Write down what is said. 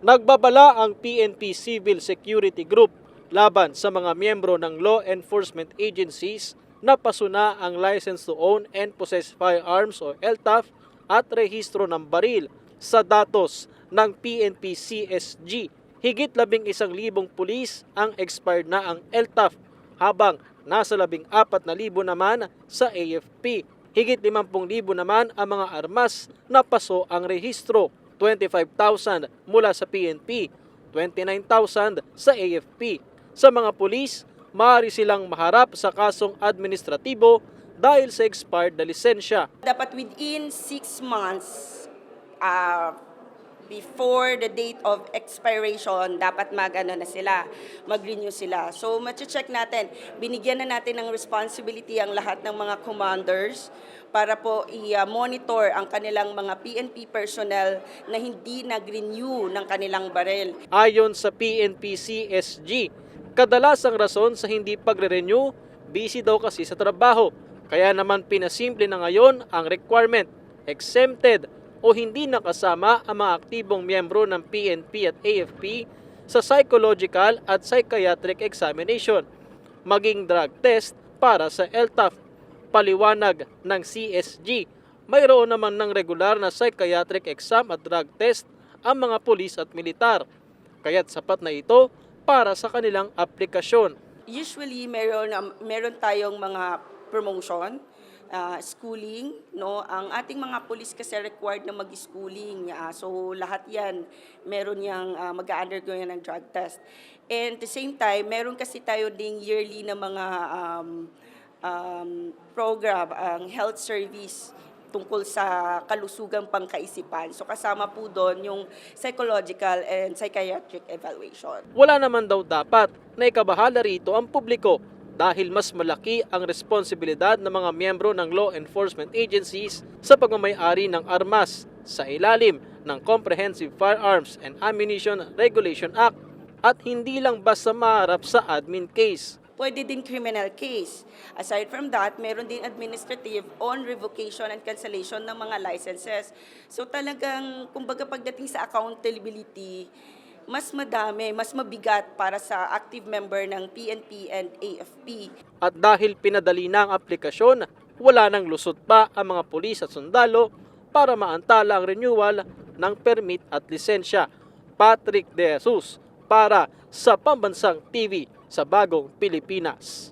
Nagbabala ang PNP Civil Security Group laban sa mga miyembro ng law enforcement agencies na pasuna ang license to own and possess firearms o LTAF at rehistro ng baril sa datos ng PNP CSG. Higit labing isang libong pulis ang expired na ang LTAF habang nasa labing apat na libo naman sa AFP. Higit 50,000 naman ang mga armas na paso ang rehistro. 25,000 mula sa PNP, 29,000 sa AFP. Sa mga pulis, maaari silang maharap sa kasong administratibo dahil sa expired na lisensya. Dapat within six months uh, before the date of expiration, dapat mag-ano na sila, mag-renew sila. So, check natin, binigyan na natin ng responsibility ang lahat ng mga commanders para po i-monitor ang kanilang mga PNP personnel na hindi nag-renew ng kanilang barel. Ayon sa PNP CSG, kadalasang rason sa hindi pagre-renew, busy daw kasi sa trabaho. Kaya naman pinasimple na ngayon ang requirement, exempted o hindi nakasama ang mga aktibong miyembro ng PNP at AFP sa psychological at psychiatric examination, maging drug test para sa LTAF. Paliwanag ng CSG, mayroon naman ng regular na psychiatric exam at drug test ang mga pulis at militar. Kaya't sapat na ito para sa kanilang aplikasyon. Usually meron um, meron tayong mga promotion, uh, schooling, no? Ang ating mga police kasi required na mag-schooling. ah, so lahat 'yan meron yang uh, mag-undergo yan ng drug test. And at the same time, meron kasi tayo ding yearly na mga um, um, program, ang health service tungkol sa kalusugang pangkaisipan. So kasama po doon yung psychological and psychiatric evaluation. Wala naman daw dapat na ikabahala rito ang publiko dahil mas malaki ang responsibilidad ng mga miyembro ng law enforcement agencies sa pagmamayari ng armas sa ilalim ng Comprehensive Firearms and Ammunition Regulation Act at hindi lang basta maharap sa admin case. Pwede din criminal case. Aside from that, meron din administrative on revocation and cancellation ng mga licenses. So talagang, kumbaga pagdating sa accountability, mas madami, mas mabigat para sa active member ng PNP and AFP. At dahil pinadali na ang aplikasyon, wala nang lusot pa ang mga pulis at sundalo para maantala ang renewal ng permit at lisensya. Patrick De Jesus para sa Pambansang TV sa Bagong Pilipinas.